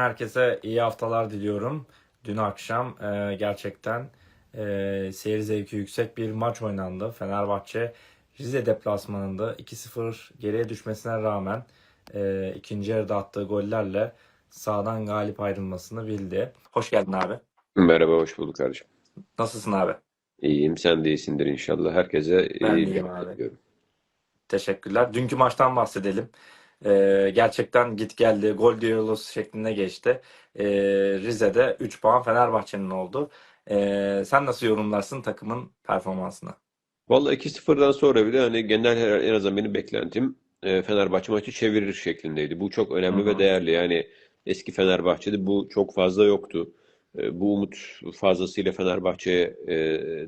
herkese iyi haftalar diliyorum. Dün akşam e, gerçekten e, seyir zevki yüksek bir maç oynandı. Fenerbahçe Rize deplasmanında 2-0 geriye düşmesine rağmen e, ikinci yarıda attığı gollerle sahadan galip ayrılmasını bildi. Hoş geldin abi. Merhaba, hoş bulduk kardeşim. Nasılsın abi? İyiyim, sen de iyisindir inşallah. Herkese Ben iyi günler diliyorum. Teşekkürler. Dünkü maçtan bahsedelim. Ee, gerçekten git geldi gol düellosu şeklinde geçti. Ee, Rize'de 3 puan Fenerbahçe'nin oldu. Ee, sen nasıl yorumlarsın takımın performansını? Vallahi 2-0'dan sonra bile hani genel en azından benim beklentim e, Fenerbahçe maçı çevirir şeklindeydi. Bu çok önemli ve hı. değerli. Yani eski Fenerbahçe'de bu çok fazla yoktu. E, Bu umut fazlasıyla Fenerbahçe'ye e,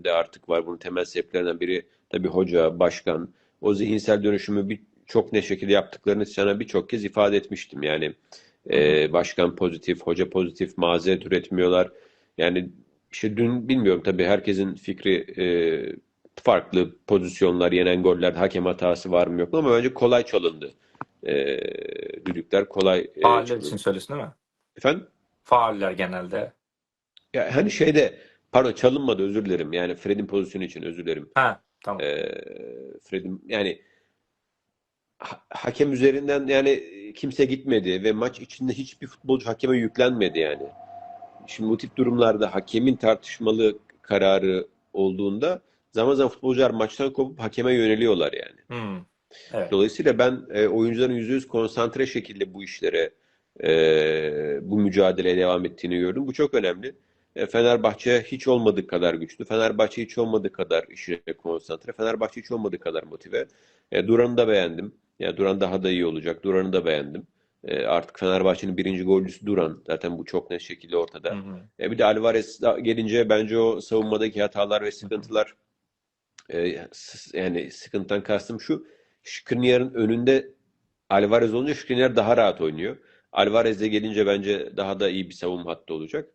de artık var. Bunun temel sebeplerinden biri tabii hoca, başkan. O zihinsel dönüşümü bir, çok ne şekilde yaptıklarını sana birçok kez ifade etmiştim. Yani e, başkan pozitif, hoca pozitif, mazeret üretmiyorlar. Yani işte dün bilmiyorum tabii herkesin fikri e, farklı pozisyonlar, yenen goller, hakem hatası var mı yok mu ama bence kolay çalındı. E, düdükler kolay e, Fauller için çalındı. söylüyorsun değil mi? Efendim? Fauller genelde. Ya hani şeyde pardon çalınmadı özür dilerim. Yani Fred'in pozisyonu için özür dilerim. Ha, tamam. E, Fred'in yani hakem üzerinden yani kimse gitmedi ve maç içinde hiçbir futbolcu hakeme yüklenmedi yani. Şimdi bu tip durumlarda hakemin tartışmalı kararı olduğunda zaman zaman futbolcular maçtan kopup hakeme yöneliyorlar yani. Hmm, evet. Dolayısıyla ben e, oyuncuların %100 konsantre şekilde bu işlere, e, bu mücadeleye devam ettiğini gördüm. Bu çok önemli. E, Fenerbahçe hiç olmadığı kadar güçlü. Fenerbahçe hiç olmadığı kadar işine konsantre. Fenerbahçe hiç olmadığı kadar motive. E, Duran'ı da beğendim. Yani Duran daha da iyi olacak. Duran'ı da beğendim. E, artık Fenerbahçe'nin birinci golcüsü Duran. Zaten bu çok net şekilde Hı ortada. hı. E, bir de Alvarez gelince bence o savunmadaki hatalar ve sıkıntılar e, yani sıkıntıdan kastım şu. Skriniar'ın önünde Alvarez olunca Skriniar daha rahat oynuyor. Alvarez de gelince bence daha da iyi bir savunma hattı olacak.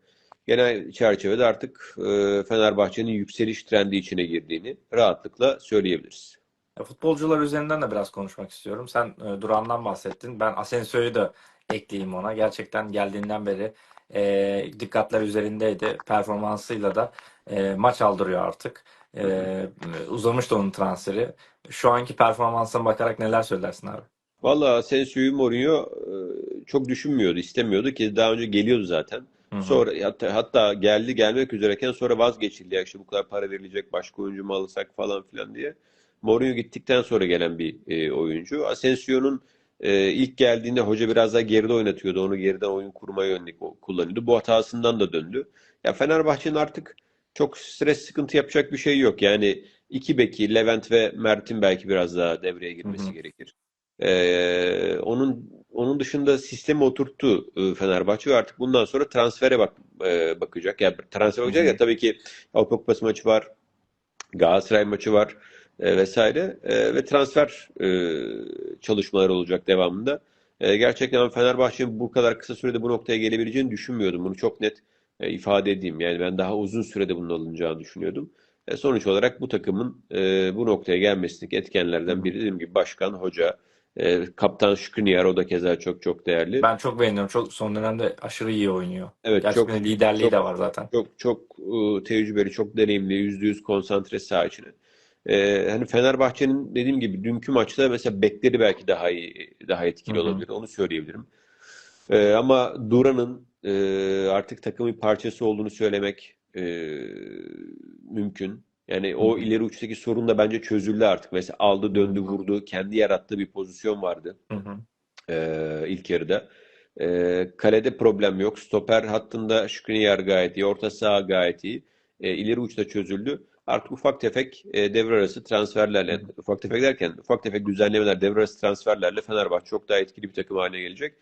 Genel çerçevede artık e, Fenerbahçe'nin yükseliş trendi içine girdiğini rahatlıkla söyleyebiliriz. Futbolcular üzerinden de biraz konuşmak istiyorum. Sen e, Duran'dan bahsettin. Ben Asensio'yu da ekleyeyim ona. Gerçekten geldiğinden beri e, dikkatler üzerindeydi. Performansıyla da e, maç aldırıyor artık. Hı. E, uzamıştı onun transferi. Şu anki performansına bakarak neler söylersin abi? Valla Asensio'yu Mourinho e, çok düşünmüyordu, istemiyordu ki daha önce geliyordu zaten. Hı hı. Sonra hatta, hatta geldi gelmek üzereyken sonra vazgeçildi. Ya işte bu kadar para verilecek başka oyuncu mu alırsak falan filan diye. Mourinho gittikten sonra gelen bir e, oyuncu. Asensio'nun e, ilk geldiğinde hoca biraz daha geride oynatıyordu. Onu geriden oyun kurmaya yönelik kullanıyordu. Bu hatasından da döndü. Ya Fenerbahçe'nin artık çok stres sıkıntı yapacak bir şey yok. Yani iki beki Levent ve Mert'in belki biraz daha devreye Hı girmesi hı. gerekir. Ee, onun onun dışında sistemi oturttu e, Fenerbahçe ve artık bundan sonra transfere bak e, bakacak. Yani transfer Hı bakacak ya hı. tabii ki Avrupa Kupası maçı var, Galatasaray maçı var e, vesaire E, ve transfer e, çalışmaları olacak devamında. E, gerçekten Fenerbahçe'nin bu kadar kısa sürede bu noktaya gelebileceğini düşünmüyordum. Bunu çok net e, ifade edeyim. Yani ben daha uzun sürede bunun alınacağını düşünüyordum. E, sonuç olarak bu takımın e, bu noktaya gelmesindeki etkenlerden biri dediğim gibi başkan, hoca, e, kaptan Skriniar o da keza çok çok değerli. Ben çok beğeniyorum. Çok son dönemde aşırı iyi oynuyor. Evet çok Gerçekten liderliği de çok var zaten. çok çok e, tecrübeli, çok deneyimli, yüzde yüz konsantre saha içine. E, hani Fenerbahçe'nin dediğim gibi dünkü maçta mesela bekleri belki daha iyi, daha etkili hı. olabilir. Onu söyleyebilirim. E, ama Duran'ın e, artık takımın parçası olduğunu söylemek e, mümkün. Yani Hı o ileri uçtaki sorun da bence çözüldü artık. Mesela aldı, döndü, vurdu. Kendi yarattığı bir pozisyon vardı Hı hı. e, ilk yarıda. E, kalede problem yok. Stoper hattında Skriniar gayet iyi. Orta saha gayet iyi. E, ileri uçta çözüldü. Artık ufak tefek e, devre arası transferlerle, ufak tefek derken ufak tefek düzenlemeler, devre arası transferlerle Fenerbahçe çok daha etkili bir takım haline gelecek.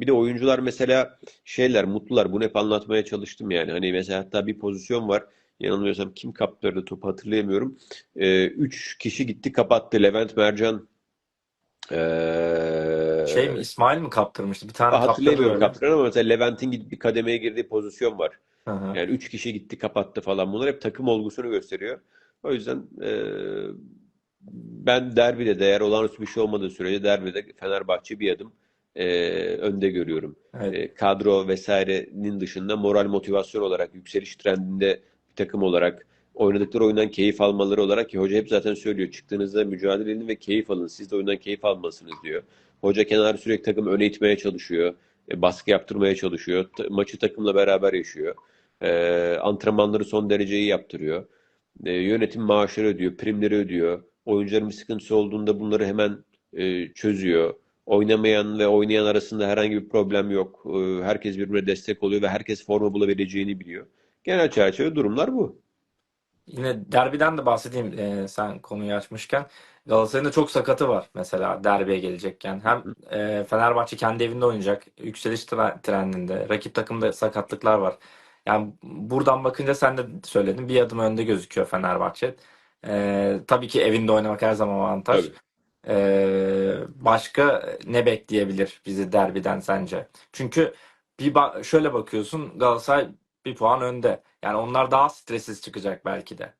Bir de oyuncular mesela şeyler, mutlular. Bunu hep anlatmaya çalıştım yani. Hani mesela hatta bir pozisyon var. Yanılmıyorsam kim kaptırdı topu hatırlayamıyorum. E, üç kişi gitti kapattı. Levent Mercan Şey mi ee, İsmail mi kaptırmıştı? Bir tane hatırlayamıyorum kaptıran ama mesela Levent'in gidip bir kademeye girdiği pozisyon var. Hı. Yani üç kişi gitti kapattı falan. Bunlar hep takım olgusunu gösteriyor. O yüzden e, ben derbide de eğer olağanüstü bir şey olmadığı sürece derbide Fenerbahçe bir adım e, önde görüyorum. Evet. E, kadro vesairenin dışında moral motivasyon olarak yükseliş trendinde bir takım olarak oynadıkları oyundan keyif almaları olarak ki hoca hep zaten söylüyor çıktığınızda mücadele edin ve keyif alın. Siz de oyundan keyif almalısınız diyor. Hoca kenarı sürekli takım öne itmeye çalışıyor. E, baskı yaptırmaya çalışıyor. Ta- maçı takımla beraber yaşıyor. E, antrenmanları son derece iyi yaptırıyor. E, yönetim maaşları ödüyor, primleri ödüyor. Oyuncuların bir sıkıntısı olduğunda bunları hemen e, çözüyor. Oynamayan ve oynayan arasında herhangi bir problem yok. E, herkes birbirine destek oluyor ve herkes forma bulabileceğini biliyor. Genel çerçeve durumlar bu. Yine derbiden de bahsedeyim e, sen konuyu açmışken. Galatasaray'ın da çok sakatı var mesela derbiye gelecekken. Hem e, Fenerbahçe kendi evinde oynayacak. Yükseliş tre- trendinde. Rakip takımda sakatlıklar var. Yani buradan bakınca sen de söyledin. Bir adım önde gözüküyor Fenerbahçe. E, tabii ki evinde oynamak her zaman avantaj. Tabii. E, başka ne bekleyebilir bizi derbiden sence? Çünkü bir ba- şöyle bakıyorsun Galatasaray bir puan önde. Yani onlar daha stressiz çıkacak belki de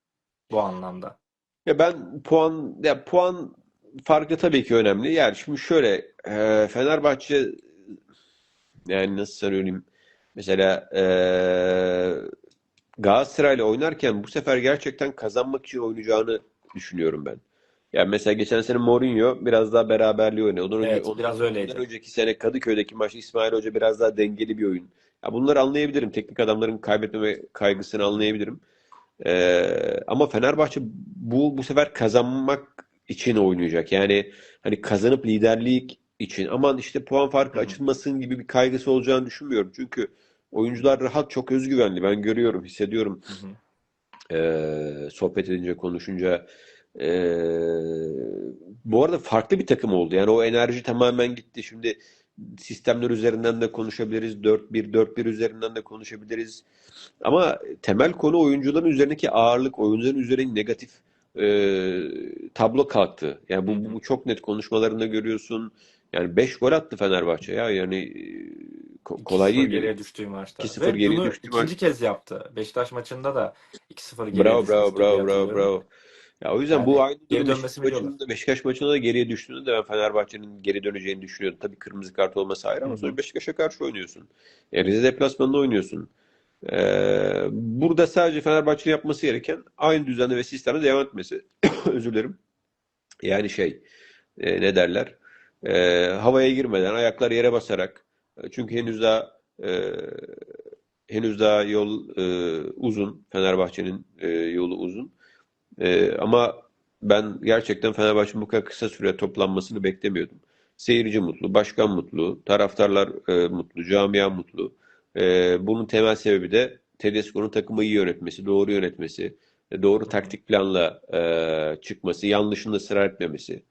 bu anlamda. Ya ben puan ya puan farkı tabii ki önemli. Yani şimdi şöyle e, Fenerbahçe yani nasıl söyleyeyim mesela e, Galatasaray'la oynarken bu sefer gerçekten kazanmak için oynayacağını düşünüyorum ben. Yani mesela geçen sene Mourinho biraz daha beraberliği oynadı. Ondan önce, Evet, ondan, biraz ondan öyleydi. önceki sene Kadıköy'deki maçta İsmail Hoca biraz daha dengeli bir oyun. Ya bunları anlayabilirim. Teknik adamların kaybetmeme kaygısını anlayabilirim. Ee, ama Fenerbahçe bu bu sefer kazanmak için oynayacak. Yani hani kazanıp liderlik için aman işte puan farkı Hı hı. açılmasın gibi bir kaygısı olacağını düşünmüyorum. Çünkü oyuncular rahat, çok özgüvenli. Ben görüyorum, hissediyorum. Hı hı. Ee, sohbet edince, konuşunca. Ee, bu arada farklı bir takım oldu. Yani o enerji tamamen gitti. Şimdi sistemler üzerinden de konuşabiliriz. 4-1, 4-1 üzerinden de konuşabiliriz. Ama temel konu oyuncuların üzerindeki ağırlık, oyuncuların üzerindeki negatif e, tablo kalktı. Yani bu, bu çok net konuşmalarında görüyorsun. Yani 5 gol attı Fenerbahçe ya. Yani e, ko- kolay 2-0 değil geriye düştüğü maçta. 2-0 Ve geriye bunu düştü maç. ikinci kez yaptı. Beşiktaş maçında da 2-0 geriye Bravo, bravo, bravo, bravo, bravo. Ya o yüzden bu Yani aynı geri biliyorlar. maçında, Beşiktaş maçında da geriye düştüğünde de ben Fenerbahçe'nin geri döneceğini düşünüyordum. Tabii kırmızı kart olması ayrı ama sonra Beşiktaş'a karşı oynuyorsun. E, Rize deplasmanında oynuyorsun. Ee, burada sadece Fenerbahçe'nin yapması gereken aynı düzende ve sistemde devam etmesi. Özür dilerim. Yani şey e, ne derler? E, havaya girmeden ayaklar yere basarak e, çünkü henüz daha e, henüz daha yol e, uzun. Fenerbahçe'nin e, yolu uzun. E, ama ben gerçekten Fenerbahçe'nin bu kadar kısa süre toplanmasını beklemiyordum. Seyirci mutlu, başkan mutlu, taraftarlar e, mutlu, camia mutlu. E, bunun temel sebebi de Tedesco'nun takımı iyi yönetmesi, doğru yönetmesi, e, doğru taktik planla e, çıkması, yanlışında ısrar etmemesi.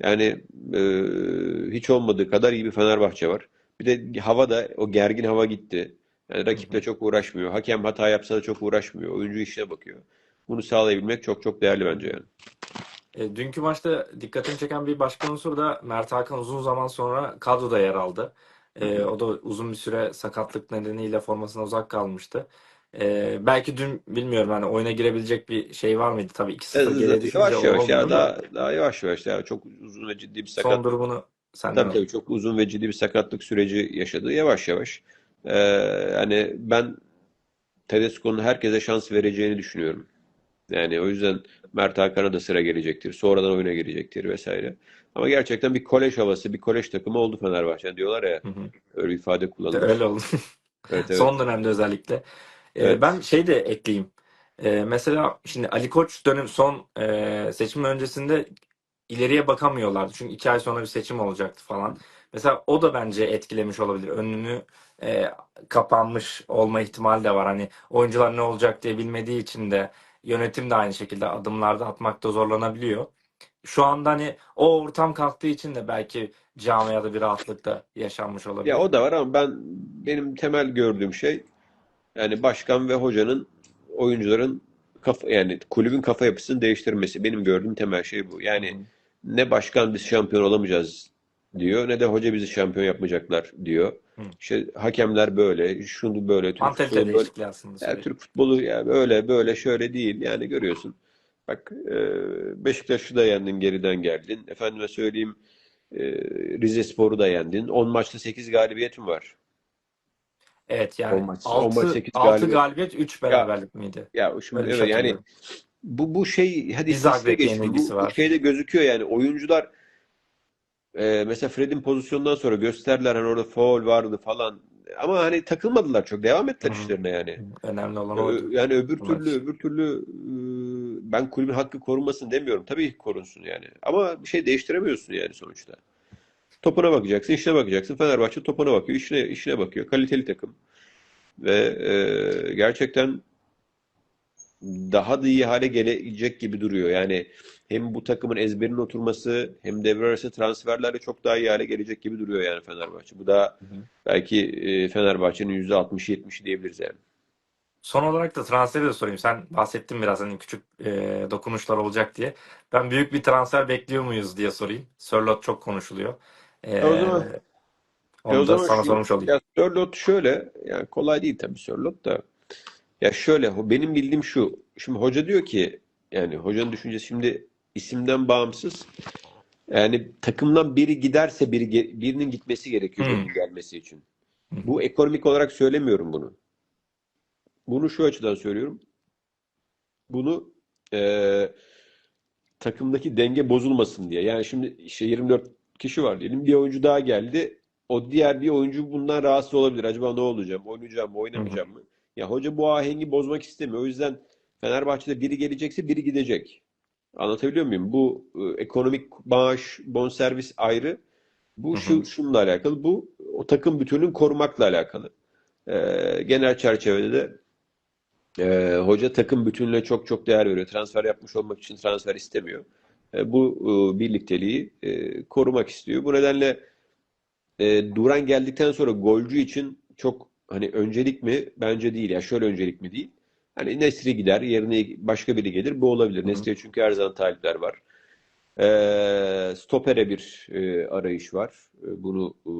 Yani e, hiç olmadığı kadar iyi bir Fenerbahçe var. Bir de hava da o gergin hava gitti. Yani rakiple çok uğraşmıyor. Hakem hata yapsa da çok uğraşmıyor. Oyuncu işine bakıyor. Bunu sağlayabilmek çok çok değerli bence yani. E, dünkü maçta dikkatimi çeken bir başka unsur da Mert Hakan uzun zaman sonra kadroda yer aldı. E, o da uzun bir süre sakatlık nedeniyle formasına uzak kalmıştı. E, belki dün bilmiyorum hani oyuna girebilecek bir şey var mıydı? Tabii 2-0 geriye düşünce Yavaş yavaş ya daha daha yavaş yavaş ya çok uzun ve ciddi bir son sakatlık. durumunu senden Tabii alayım. tabii çok uzun ve ciddi bir sakatlık süreci yaşadı. Yavaş yavaş. Ee, hani ben Tedesco'nun herkese şans vereceğini düşünüyorum. Yani o yüzden Mert Hakan'a da sıra gelecektir. Sonradan oyuna girecektir vesaire. Ama gerçekten bir kolej havası, bir kolej takımı oldu Fenerbahçe. Diyorlar ya Hı hı. öyle bir ifade De kullanılır. öyle oldu. Evet evet. Son dönemde özellikle. E, Evet. ben şey de ekleyeyim. E, mesela şimdi Ali Koç dönem son e, seçim öncesinde ileriye bakamıyorlardı. Çünkü iki ay sonra bir seçim olacaktı falan. Mesela o da bence etkilemiş olabilir. Önünü e, kapanmış olma ihtimali de var. Hani oyuncular ne olacak diye bilmediği için de yönetim de aynı şekilde adımlarda atmakta zorlanabiliyor. Şu anda hani o ortam kalktığı için de belki camiada bir rahatlık da yaşanmış Ya olabilir. o da var ama ben benim temel gördüğüm şey yani başkan ve hocanın oyuncuların kafa yani kulübün kafa yapısını değiştirmesi. Benim gördüğüm temel şey bu. Yani hı. ne başkan biz şampiyon olamayacağız diyor ne de hoca bizi şampiyon yapmayacaklar diyor. Hı. İşte hakemler böyle, şunu böyle, Türk Mantalite futbolu böyle. aslında Ya sürekli. Türk futbolu ya böyle böyle şöyle değil. Yani görüyorsun. Bak e, Beşiktaş'ı da yendin geriden geldin. Efendime söyleyeyim E, Rizespor'u da yendin. 10 maçta 8 galibiyetin var. Evet yani On maç- on 6, maç sekiz 6 galibiyet. galibiyet 3 beraberlik miydi? Ya şimdi bir evet şey yani bu bu şey hadi geçtim. yenilgisi Bu, bu var. şeyde gözüküyor yani oyuncular e, mesela Fred'in pozisyondan sonra gösterdiler hani orada faul vardı falan. Ama hani takılmadılar çok. Devam ettiler Hı hı. işlerine yani. Önemli olan oydu. Yani öbür bu türlü öbür türlü e, ben kulübün hakkı korunmasın demiyorum. Tabii korunsun yani. Ama bir şey değiştiremiyorsun yani sonuçta. Topuna bakacaksın, işine bakacaksın. Fenerbahçe topuna bakıyor, işine işine bakıyor. Kaliteli takım ve e, gerçekten daha da iyi hale gelecek gibi duruyor. Yani hem bu takımın ezberinin oturması hem devre arası transferlerle çok daha iyi hale gelecek gibi duruyor yani Fenerbahçe. Bu da Hı hı. belki e, Fenerbahçe'nin %60-70'i diyebiliriz yani. Son olarak da transferi de sorayım. Sen bahsettin biraz hani küçük e, dokunuşlar olacak diye. Ben büyük bir transfer bekliyor muyuz diye sorayım. Sörloth çok konuşuluyor. E, E o zaman e onu o da zaman sana sormuş olayım. ya Sörloth şöyle yani kolay değil tabii Sörloth da. Ya şöyle benim bildiğim şu. Şimdi hoca diyor ki yani hocanın düşüncesi şimdi isimden bağımsız yani takımdan biri giderse biri birinin gitmesi gerekiyor Hmm. gelmesi için. Hı. Bu ekonomik olarak söylemiyorum bunu. Bunu şu açıdan söylüyorum. Bunu eee, takımdaki denge bozulmasın diye. Yani şimdi işte 24 kişi var diyelim. Bir oyuncu daha geldi. O diğer bir oyuncu bundan rahatsız olabilir. Acaba ne olacağım? Oynayacağım mı? Oynamayacağım mı? Ya hoca bu ahengi bozmak istemiyor. O yüzden Fenerbahçe'de biri gelecekse biri gidecek. Anlatabiliyor muyum? Bu e, ekonomik maaş, bonservis ayrı. Bu Hı hı. şu şununla alakalı. Bu o takım bütününü korumakla alakalı. Ee, genel çerçevede de ee, hoca takım bütününe çok çok değer veriyor. Transfer yapmış olmak için transfer istemiyor. Ee, bu e, birlikteliği e, korumak istiyor. Bu nedenle e, Duran geldikten sonra golcü için çok hani öncelik mi? Bence değil. Ya şöyle öncelik mi değil. Hani Nesri gider, yerine başka biri gelir. Bu olabilir. Nesri'ye çünkü her zaman talipler var. Ee, stopere bir e, arayış var. E, bunu e,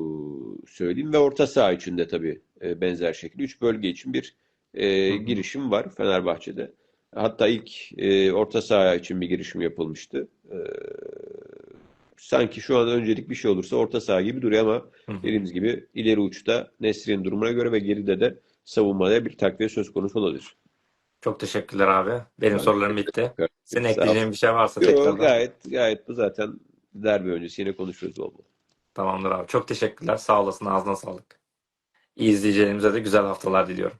söyleyeyim ve orta saha için de tabii e, benzer şekilde üç bölge için bir e, girişim var Fenerbahçe'de. Hatta ilk e, orta saha için bir girişim yapılmıştı. E, sanki şu an öncelik bir şey olursa orta saha gibi duruyor ama Hı hı. dediğimiz gibi ileri uçta Nesri'nin durumuna göre ve geride de savunmada bir takviye söz konusu olabilir. Çok teşekkürler abi. Benim Ben sorularım bitti. Senin ekleyeceğin bir şey varsa Yo, tekrardan. gayet gayet bu zaten derbi öncesi yine konuşuruz bol bol. Tamamdır abi. Çok teşekkürler. Sağ olasın. Ağzına sağlık. İyi izleyicilerimize de güzel haftalar diliyorum.